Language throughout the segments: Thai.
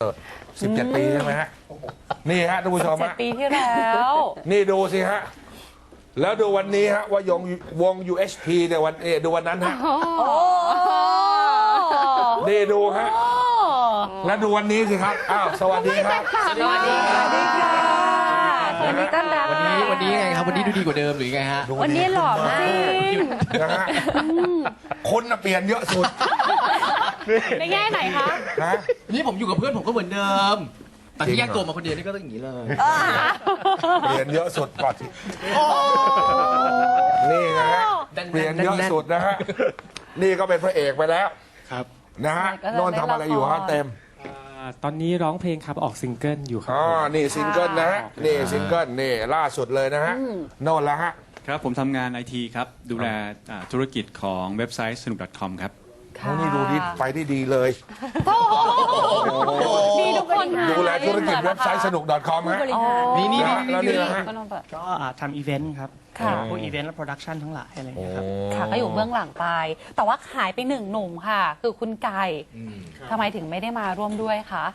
เออ17 ปีใช่ไหมฮะ นี่ฮะท่านผู้ชมเจ็ดฮะ ปีที่แล้ว นี่ดูสิฮะ แล้วดูวันนี้ฮะ ว่ายงวง UHP เนี่ยวันเออดูวันนั้นฮะ โอ้นี่ดูฮะ แล้วดูวันนี้สิครับ อ้าว สวัสดีครับ สวัสดีค่ะสวัสดีค่ะยินดีต้อนรับวันนี้วันนี้ไงครับวันนี้ดูดีกว่าเดิมหรือไงฮะวันนี้หล่อมาก นะฮะคนน่ะเปลี่ยนเยอะสุด ในแง่ไหนคะนะนี่ผมอยู่กับเพื่อนผมก็เหมือนเดิม แต่จริที่งแยเหรอกตัวมาคนเดียวนี่ก็ต้องอย่างนี้เลย เปลี่ยนเยอะสุดก่อนที่นี่นะฮะ เปลี่ยนเยอะสุดนะฮะ นี่ก็เป็นพระเอกไปแล้ว ครับ นะฮะก็เลยโนนทำอะไรอยู่ฮะได้ละครเต็ม อ่าตอนนี้ร้องเพลงครับออกซิงเกิลอยู่ครับอ๋อ ผมนี่ซิงเกิลนะฮะ นี่ซิงเกิล นี่ล่าสุดเลยนะฮะโน่นละฮะ ครับ ผมทำงานไอทีครับ ดูแลอ่าธุรกิจของเว็บไซต์สนุก .com ครับ โอ้นี่ดูดีไปได้ดีเลย ดีทุกคนค่ะดูแลธุรกิจเว็บไซต์สนุก .com ฮะ อ๋อนี่นี่นี่แล้วนี่นี่นะฮะ ก็ต้องเปิด ก็อ่าทำอีเวนต์ครับค่ะ พวกอีเวนต์และโปรดักชันทั้งหลายอะไรอย่างเงี้ยครับ ค่ะก็อยู่เบื้องหลังไป แต่ว่าหายไปหนึ่งหนุ่มค่ะ คือคุณไก่ทำไมถึงไม่ได้มาร่วมด้วยคะ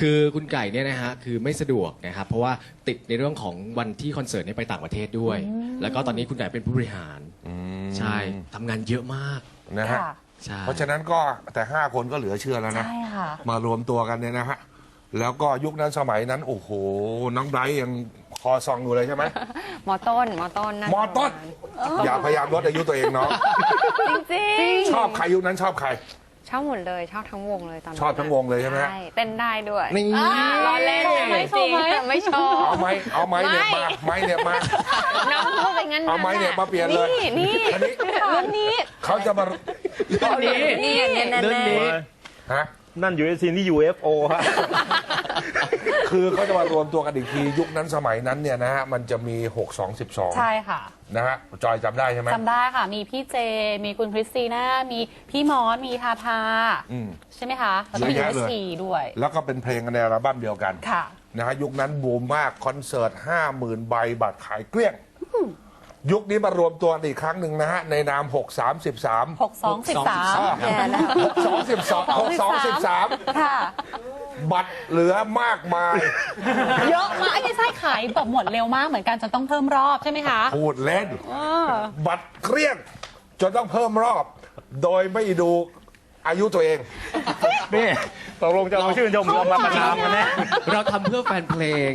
คือคุณไก่เนี่ยนะฮะคือไม่สะดวกนะครับเพราะว่าติดในเรื่องของวันที่คอนเสิร์ตเนี่ยไปต่างประเทศด้วย แล้วก็ตอนนี้คุณไก่เป็นผู้บริหาร ใช่ทำงานเยอะมาก นะฮะ ค่ะ ใช่ เพราะฉะนั้นก็แต่ 5 คนก็เหลือเชื่อแล้วนะ ใช่ค่ะ มารวมตัวกันเนี่ยนะฮะ แล้วก็ยุคนั้นสมัยนั้น โอ้โห น้องไบรท์ยังคอซองอยู่เลยใช่ไหม มอต้นมอต้นนะมอต้น อย่าพยายามลดอายุตัวเองเนาะจริงชอบใครยุคนั้นชอบใคร ชอบหมดเลยชอบทั้งวงเลยตอนนั้นชอบทั้งวงเลยใช่ไหมฮะใช่เต้นได้ด้วยนี่ ล้อเล่นชอบไหมชอบไหมไม่ชอบเอาไม้เอาไม้เนี่ยมาไม่ไม้เนี่ยมา น้องพูดไปงั้นเอาไม้เนี่ยมาเปลี่ยนเลยนี่นี่อันนี้เรื่องนี้เขาจะมานี่นี่เนี่ยแน่เรื่องนี้ฮะนั่น USC นี่ UFO ฮะ คือเขาจะมารวมตัวกันอีกที ยุคนั้นสมัยนั้นเนี่ยนะฮะ มันจะมี 6 2ใช่12ค่ะนะฮะ จอยจำได้ใช่ไหมจำได้ค่ะ มีพี่เจ มีคุณคริสติน่า มีพี่มอสมีทาทาอืมใช่ไหมคะแล้วก็มีเยอะแยะเลย USC ด้วย แล้วก็เป็นเพลงกันในอัลบั้มเดียวกัน ค่ะ นะฮะ ยุคนั้นบูมมาก คอนเสิร์ต 50,000 ใบบัตรขายเกลี้ยง ยุคนี้มารวมตัวกันอีกครั้งหนึ่งนะฮะ ในนาม 6 3 13 6 2 13แย่แล้ว6 2 12 6 2 13ค่ะบัตรเหลือมากมาย เยอะมากไอ้ไส้ขายแบบหมดเร็วมากเหมือนกันจะต้องเพิ่มรอบใช่ไหมคะพูดเล่น เออบัตรเกลี้ยง จนต้องเพิ่มรอบ โดยไม่ดูอายุตัวเอง นี่ตกลงจะมาชื่นชมเรามาประนามกันแน่ เราทำเพื่อแฟนเพลง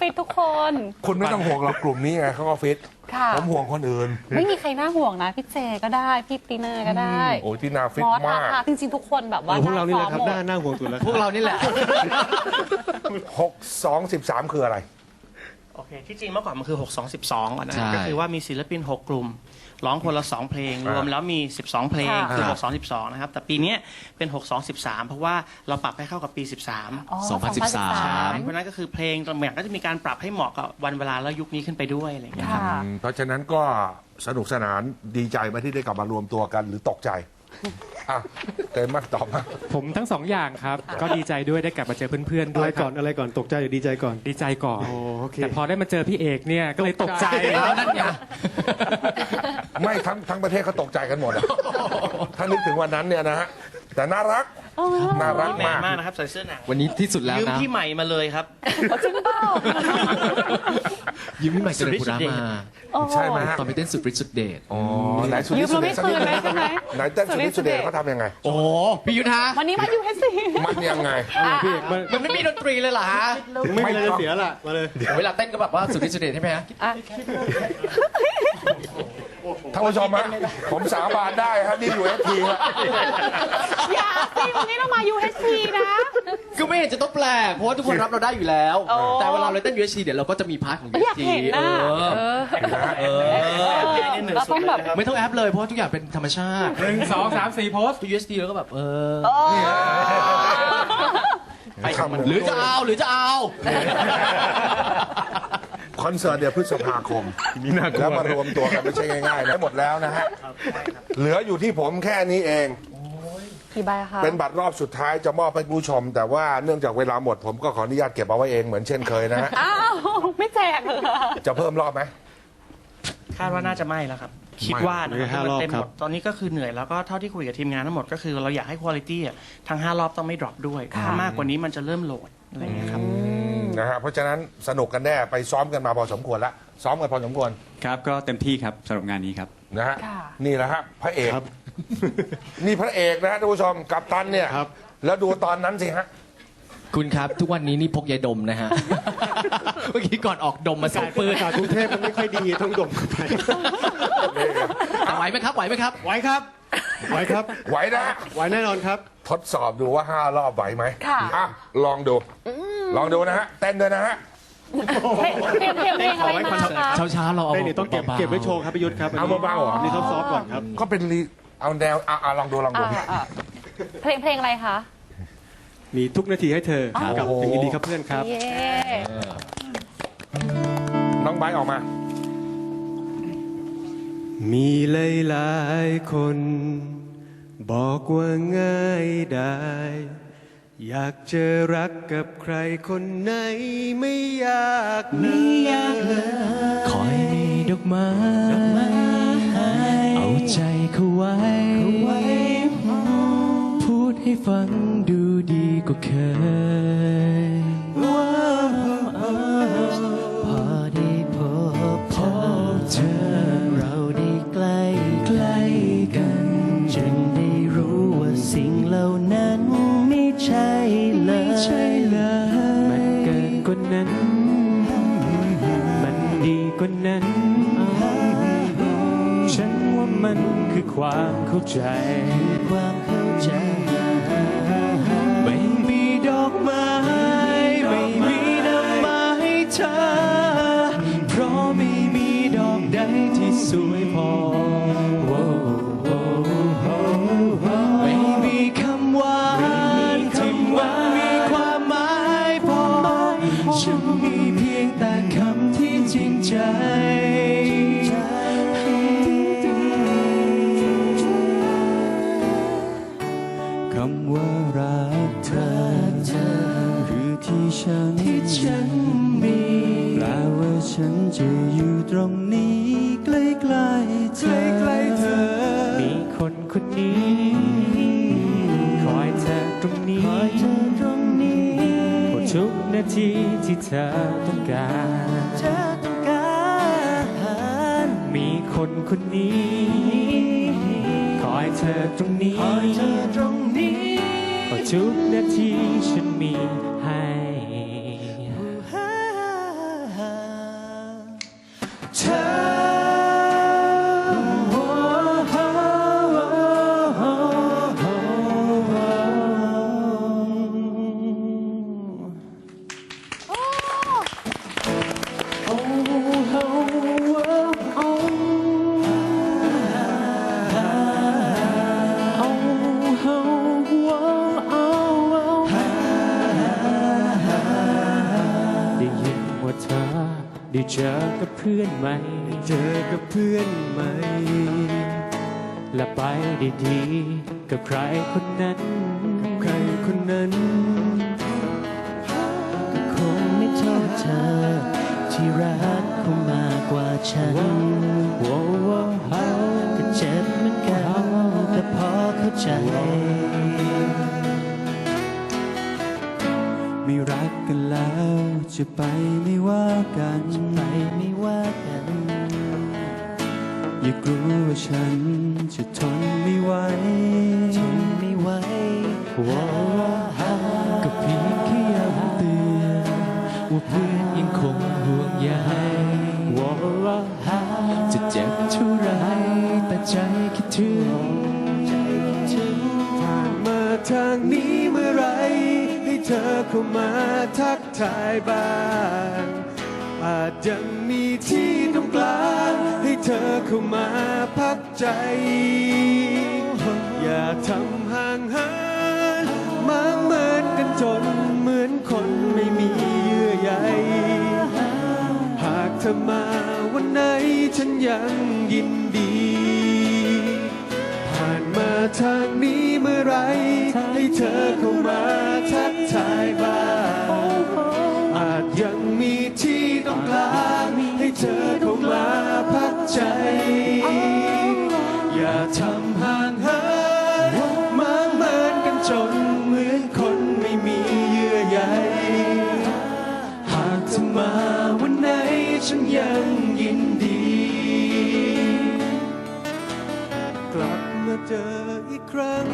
ฟิตทุกคน คุณไม่ต้องห่วงเรากลุ่มนี้ไงเขาก็ฟิตค่ะ ผมห่วงคนอื่น ไม่มีใครน่าห่วงนะพี่เจก็ได้ พี่ตีน่าก็ได้โอ้ยที่นาฟิมตอสทามาก ทาจริงๆทุกคนแบบว่าพวกเรานี่แหละครับหหน้าน้าหน้าห่วงสุดแล้วพวกเรานี่แหละ 6 2 13 คืออะไร โอเค ที่จริงเมื่อก่อนมันคือ 6 2 12อะนะ ใช่ก็คือว่ามีศิลปิน 6 กลุ่ม ร้องคนละ 2 เพลง รวมแล้วมี 12 เพลงคือ 6 2 12 นะครับ แต่ปีเนี้ยเป็น 6 2 13 เพราะว่าเราปรับให้เข้ากับปี 13 อ๋อ2013 เพราะฉะนั้นก็คือเพลงตรงแบบก็จะมีการปรับให้เหมาะกับวันเวลาแล้วยุคนี้ขึ้นไปด้วยอะไรอย่างเงี้ย ค่ะเพราะฉะนั้นก็สนุกสนานดีใจไหมที่ได้กลับมารวมตัวกันหรือตกใจ อะเต็มมากตอบมาผมทั้งสองอย่างครับ ก็ดีใจด้วยได้กลับมาเจอเพื่อนๆด้อะวไรยคก่รัอบนอะไรก่อนตกใจหรือดีใจก่อน ดีใจก่อนโอ้โอเค แต่พอได้มาเจอพี่เอกเนี่ยก็เลยตกใจเอานั่นไง ไม่ทั้งทั้งประเทศเขาตกใจกันหมดอะถ้านึกถึงวันนั้นเนี่ยนะฮะแต่น่ารัก น่ารักแมนมากมากนะครับใส่เสื้อหนังวันนี้ที่สุดแล้วยืมนะ พี่ใหม่มาเลยครับ จริงเปล่ายิ้มพี่ใหม่เจริญปุระมาใช่ไหมฮะ ตอนไปเต้นสุดฤทธิ์สุดเดช อ๋อไหนสุดยืที่มสุเราดเดไม่ชสักคืนิดนนึเลยงใช่ไหมไหนเต้นสุดที่สุดเดชเขาทำยังไง โอ้โหพี่ยุทธฮะวันนี้มา USC มันยังไง พี่เอกมันมันไม่มีดนตรีเลยเหรอฮะไม่มีอะไรจะเสียละมาเลยเวลาเต้นก็แบบว่าสุดฤทธิ์สุดเดชใช่ไหมฮะ ท่านผู้ชมฮะผมสาบานได้ครับนี่อยู่เอฟทีฮะอย่าสิวันนี้เรามา USC นะ ก็ไม่เห็นจะต้องแปลกเพราะว่าทุกคนรับเราได้อยู่แล้วแต่เวลาเราเต้น USC เดี๋ยวเราก็จะมีพาร์ทของ อยาก USC เห็นน่ะเออ เราต้องแบบไม่ต้องแอปเลยเพราะว่าทุกอย่างเป็นธรรมชาติหนึ่งสองสามสี่โพสต์ USD แล้วก็แบบ เออ ไปทำหรือจะเอาหรือจะเอา คอนเสิร์ตเดี๋ยวพฤษภาคมนี่น่ากลัว แล้วมารวมตัวกันไม่ใช่ง่ายๆนะหมดแล้วนะฮะเหลืออยู่ที่ผมแค่นี้เอง กี่ใบคะเป็นบัตรรอบสุดท้ายจะมอบให้ผู้ชม แต่ว่าเนื่องจากเวลาหมดผมก็ขออนุญาตเก็บเอาไว้เองเหมือนเช่นเคยนะฮะอ้าวไม่แจกเหรอจะเพิ่มรอบไหม คาดว่าน่าจะไม่แล้วครับ คิดว่านะคไม่รับห้ารอบเต็มคหรัมบ ดตอนนี้ก็คือเหนื่อยแล้วก็เท่าที่คุยกับทีมงานทั้งหมดก็คือเราอยากให้คุณภาพอะทั้ง 5 รอบต้องไม่ดรอปด้วย ถ้ามากกว่านี้มันจะเริ่มโหลดอะไรอย่างเงี้ยครับ นะฮะเพราะฉะนั้นสนุกกันแน่ไปซ้อมกันมาพอสมควรแล้วซ้อมกันพอสมควรครับก็เต็มที่ครับสำหรับงานนี้ครับ นะฮะค่ะ นี่แหละฮะพระเอก ครับ นี่พระเอกนะฮะท่านผู้ชมกับตันเนี่ยครับ แล้วดูตอนนั้นสิฮะ คุณครับทุกวันนี้นี่พกยาดมนะฮะ เมื่อกี้ก่อนออกดมมาสองปืนอากาศกรุงเทพมันไม่ค่อยดีต้องดมเข้าไปอะไหวไหมครับไหวไหมครับ ไหวครับ ไหวครับ ไหวนะฮะไหวแน่นอนครับ ทดสอบดูว่าห้ารอบไหวไหมค่ะ อะ ลองดู ลองดูนะฮะเต้นด้วยนะฮะเพลงเพลงเพลงเพลงอะไรมาคะเช้าเช้าๆเราเอาเต้นนี่ต้องเก็บาๆเก็บไว้โชว์ครับพี่ยุทธครับเอาเบาๆเหรอนี่ซอฟต์ๆก่อนครับ ก็เป็นรีเอาแนวอะอะลองดูลองดู อ่าอ่าเพลงเพลงอะไรคะมีทุกนาทีให้เธออ๋อกับอย่างนี้ดีครับเพื่อนครับ เย้น้องไบร์ทออกมา มีหลายๆคน บอกว่าง่ายได้ อยากจะรักกับใครคนไหนไม่อยากไม่อยากเลยคอยมีดอกไม้เอาใจเขาไว้ พูดให้ฟังดูดีกว่าเคย กว่านั้น ฉันว่ามันคือความเข้าใจความเข้าใจ รงนี้ใกล้ๆเธอใกล้ๆเธอ มีคนคนนี้ คอยเธอตรงนี้คอยเธอตรงนี้หมดทุกนาทีที่เธอต้องการเธอต้องการมีคนคนนี้ คอยเธอตรงนี้คอยเธอตรงนี้เพราะทุกนาทีฉันมีให้ เจอกับเพื่อนใหม่เจอกับเพื่อนใหม่ และไปได้ดีกับใครคนนั้นใครคนนั้นคงไม่โทษเธอ ที่รักเขามากกว่าฉันว้าวว้าวก็เจ็บเหมือนกันแต่พอเข้าใจไม่รักกันแล้วจะไปไม่ว่ากัน จะทนไม่ไหวทนไม่ไหวว้าก็เพียงแค่ย้ำเตือนว่าเพื่อนยังคงห่วงใยว้าวว้าวจะเจ็บเท่าไรแต่ใจคิดถึงผ่านมาทางนี้เมื่อไร ให้เธอเข้ามาทักทายบ้างอาจยังมีที่ตรงกลาง ธอเข้ามาพักใจ อย่าทำห่างเหินมาเหมือนกันจนเหมือนคนไม่มีเยื่อใยหากเธอมาวันไหนฉันยังยินดี ผ่านมาทางนี้เมื่อไหรให้เธอเข้ามาทักทายบ้างอาจยังมีที่ตรงกลางให้เธอเข้ามาพัก จ อย่าทำห่างเหินมาเมินกันจนเหมือนคนไม่มีเยื่อใยหากจะมาวันไหนฉันยังยินดี กลับมาเจออีกครั้ง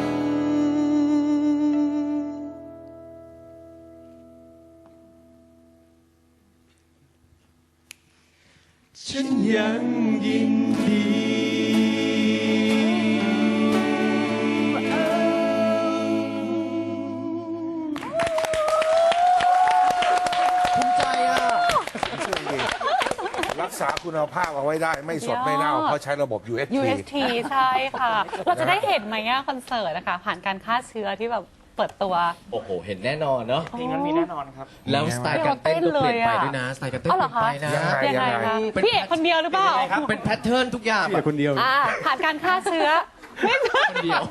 าคุณภาพเอาไว้ได้ ไม่สดไม่เน่าสุดยอดเพราะใช้ระบบ UST UST ใช่ค่ะ เราจะได้เห็นไหมอะคอนเสิร์ตนะคะผ่านการฆ่าเชื้อที่แบบเปิดตัว โอ้โห เห็นแน่นอนเนาะ จริงๆมันมีแน่นอนครับ แล้วสไตล์การเต้นก็เปลี่ยนไปด้วยนะ สไตล์การเต้นอ๋อเปเหรลี่อยนไปนะ ยังไงยังไงคะเป็น พี่เอกคนเดียวหรือเปล่าเป็นแพทเทิร์นทุกอย่างพี่คนเดียว อ่าผ่านการฆ่าเชื้อ ไม่ใช่คนเดียว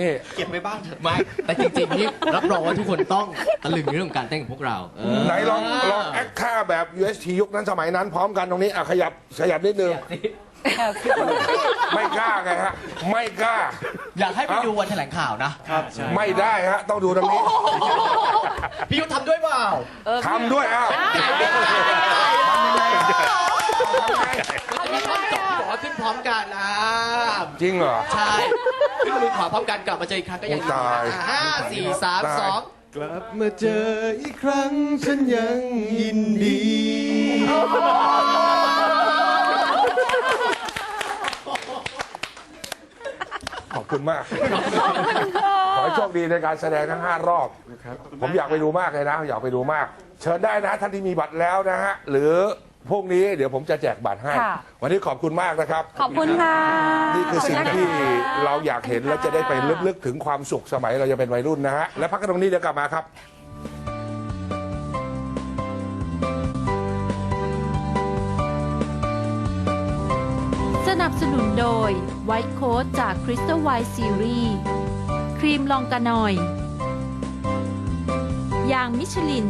นี่ เก็บไว้บ้างเถอะ ไม่แต่จริงๆนี่รับรองว่าทุกคนต้องตะลึงในเรื่องของการเต้นของพวกเราเออไหนลองลองแอคท่าแบบ UST ยุคนั้นสมัยนั้นพร้อมกันตรงนี้อะขยับขยับนิดนึงไม่กล้าไงฮะ ไม่กล้า อยากให้ไปดูวันแถลงข่าวนะ ไม่ได้ฮะ ต้องดูตรงนี้พี่ยุทธทำด้วยเปล่า ทำด้วยอ้าว ทำยังไงทำยังไง มันจะมีท่อนจบที่บอกว่าขึ้นพร้อมกันอ่าจริงเหรอ ใช่ขึ้นมือขวาพร้อมกันกลับมาเจออีกครั้งก็ยังโอ้ตาย อะห้าสี่สามตายสองกลับมาเจออีกครั้งฉันยังยินดี ขอบคุณมาก ขอให้โชคดีในการแสดงทั้ง5รอบ ผมอยากไปดูมากเลยนะ อยากไปดูมาก เชิญได้นะท่านที่มีบัตรแล้วนะฮะ หรือ พรุ่งนี้เดี๋ยวผมจะแจกบัตรให้ ค่ะ วันนี้ขอบคุณมากนะครับ ขอบคุณค่ะนี่คือสิ่งขบณที่นะคะเราอยากเห็นและจะได้ไปลึกๆถึงความสุขสมัยเราจะเป็นวัยรุ่นนะฮะ และพักกันตรงนี้เดี๋ยวกลับมาครับ สนับสนุนโดยไวท์โค้ดจาก Crystal White Series ครีมลองกานอย ยางมิชลิน